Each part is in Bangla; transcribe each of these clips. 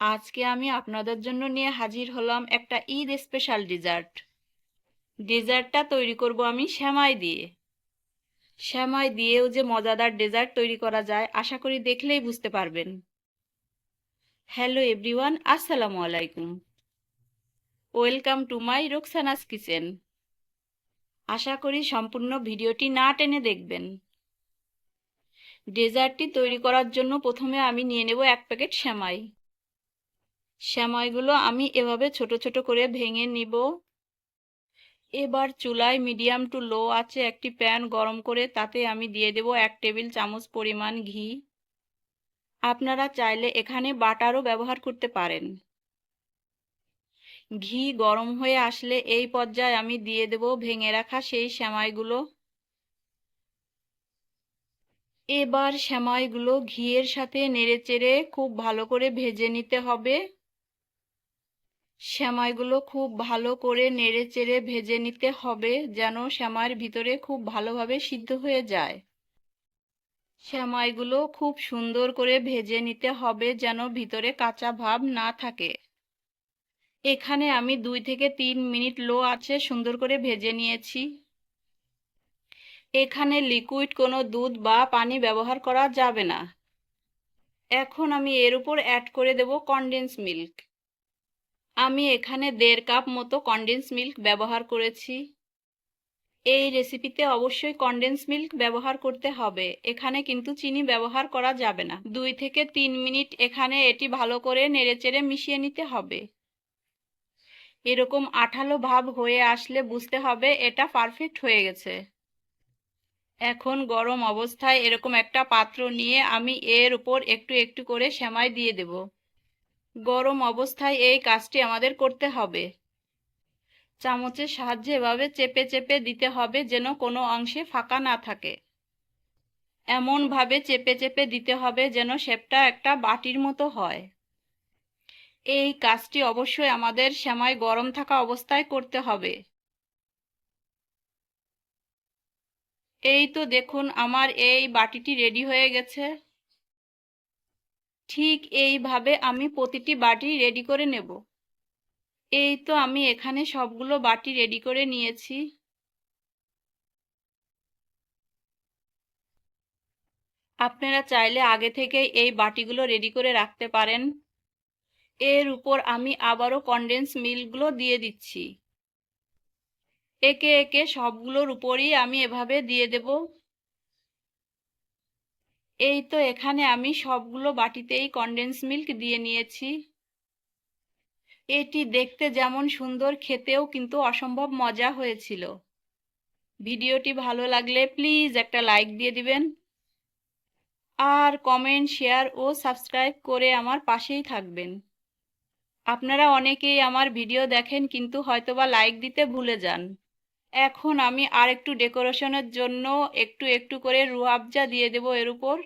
আজকে আমি আপনাদের জন্য নিয়ে হাজির হলাম একটা ঈদ স্পেশাল ডেজার্ট ডেজার্টটা তৈরি করব আমি শ্যামাই দিয়ে। শ্যামাই দিয়েও যে মজাদার ডেজার্ট তৈরি করা যায়, আশা করি দেখলেই বুঝতে পারবেন। হ্যালো এভরিওয়ান, আসসালামু আলাইকুম। Welcome to my Roksana's kitchen. আশা করি সম্পূর্ণ ভিডিওটি না টেনে দেখবেন। ডেজার্টটি তৈরি করার জন্য প্রথমে আমি নিয়ে নেব এক প্যাকেট শ্যামাই শ্যামাইগুলো আমি এভাবে ছোট ছোট করে ভেঙে নিব। এবার চুলায় মিডিয়াম টু লো আছে একটি প্যান গরম করে তাতে আমি দিয়ে দেব এক টেবিল চামচ পরিমাণ ঘি। আপনারা চাইলে এখানে বাটারও ব্যবহার করতে পারেন। ঘি গরম হয়ে আসলে এই পর্যায়ে আমি দিয়ে দেব ভেঙে রাখা সেই শ্যামাইগুলো এবার শ্যামাইগুলো ঘিয়ের সাথে নেড়েচেড়ে খুব ভালো করে ভেজে নিতে হবে। শ্যামাইগুলো খুব ভালো করে নেড়ে চেড়ে ভেজে নিতে হবে যেন শ্যামাইয়ের ভিতরে খুব ভালোভাবে সিদ্ধ হয়ে যায়। শ্যামাইগুলো খুব সুন্দর করে ভেজে নিতে হবে যেন ভিতরে কাঁচা ভাব না থাকে। এখানে আমি দুই থেকে তিন মিনিট লো আছে সুন্দর করে ভেজে নিয়েছি। এখানে লিকুইড কোনো দুধ বা পানি ব্যবহার করা যাবে না। এখন আমি এর উপর অ্যাড করে দেব কনডেন্স মিল্ক। আমি এখানে দেড় কাপ মতো কনডেন্স মিল্ক ব্যবহার করেছি। এই রেসিপিতে অবশ্যই কনডেন্স মিল্ক ব্যবহার করতে হবে। এখানে কিন্তু চিনি ব্যবহার করা যাবে না। দুই থেকে তিন মিনিট এখানে এটি ভালো করে নেড়েচেড়ে মিশিয়ে নিতে হবে। এরকম আঠালো ভাব হয়ে আসলে বুঝতে হবে এটা পারফেক্ট হয়ে গেছে। এখন গরম অবস্থায় এরকম একটা পাত্র নিয়ে আমি এর উপর একটু একটু করে সেমাই দিয়ে দেবো। গরম অবস্থায় এই কাজটি আমাদের করতে হবে। চামচের সাহায্যে এভাবে চেপে চেপে দিতে হবে যেন কোনো অংশে ফাঁকা না থাকে। এমনভাবে চেপে চেপে দিতে হবে যেন শেপটা একটা বাটির মতো হয়। এই কাজটি অবশ্যই আমাদের সময় গরম থাকা অবস্থায় করতে হবে। এই তো দেখুন, আমার এই বাটিটি রেডি হয়ে গেছে। ঠিক এইভাবে আমি প্রতিটি বাটি রেডি করে নেব। এই তো আমি এখানে সবগুলো বাটি রেডি করে নিয়েছি। আপনারা চাইলে আগে থেকে এই বাটিগুলো রেডি করে রাখতে পারেন। এর উপর আমি আবারও কন্ডেন্স মিল্কগুলো দিয়ে দিচ্ছি। একে একে সবগুলোর উপরই আমি এভাবে দিয়ে দেবো। এই তো এখানে আমি সবগুলো বাটিতেই কনডেন্স মিল্ক দিয়ে নিয়েছি। এটি দেখতে যেমন সুন্দর, খেতেও কিন্তু অসম্ভব মজা হয়েছিল। ভিডিওটি ভালো লাগলে প্লিজ একটা লাইক দিয়ে দিবেন। আর কমেন্ট শেয়ার ও সাবস্ক্রাইব করে আমার পাশেই থাকবেন। আপনারা অনেকেই আমার ভিডিও দেখেন কিন্তু হয়তোবা লাইক দিতে ভুলে যান। এখন আমি আর একটু ডেকোরেশনের জন্য একটু একটু করে রুয়াবজা দিয়ে দেব এর উপর।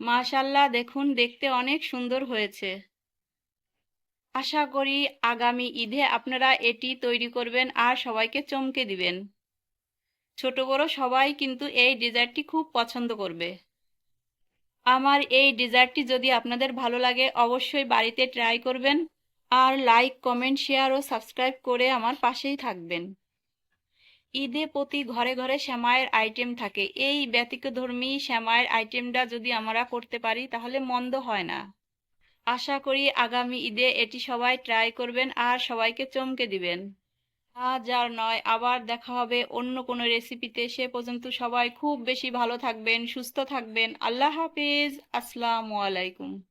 মাশাল্লাহ, দেখুন, দেখতে অনেক সুন্দর হয়েছে। আশা করি আগামী ঈদে আপনারা এটি তৈরি করবেন আর সবাইকে চমকে দিবেন। ছোট বড় সবাই কিন্তু এই ডিজার্টটি খুব পছন্দ করবে। আমার এই ডিজার্টটি যদি আপনাদের ভালো লাগে, অবশ্যই বাড়িতে ট্রাই করবেন আর লাইক, কমেন্ট, শেয়ার ও সাবস্ক্রাইব করে আমার পাশেই থাকবেন। ঈদে প্রতি ঘরে ঘরে শ্যামায়ের আইটেম থাকে। এই ব্যতিক্রধর্মী শ্যামায়ের আইটেমটা যদি আমরা করতে পারি, তাহলে মন্দ হয় না। আশা করি আগামী ঈদে এটি সবাই ট্রাই করবেন আর সবাইকে চমকে দিবেন। আজ আর নয়, আবার দেখা হবে অন্য কোনো রেসিপিতে সে পর্যন্ত সবাই খুব বেশি ভালো থাকবেন, সুস্থ থাকবেন। আল্লাহ হাফিজ। আসসালামু আলাইকুম।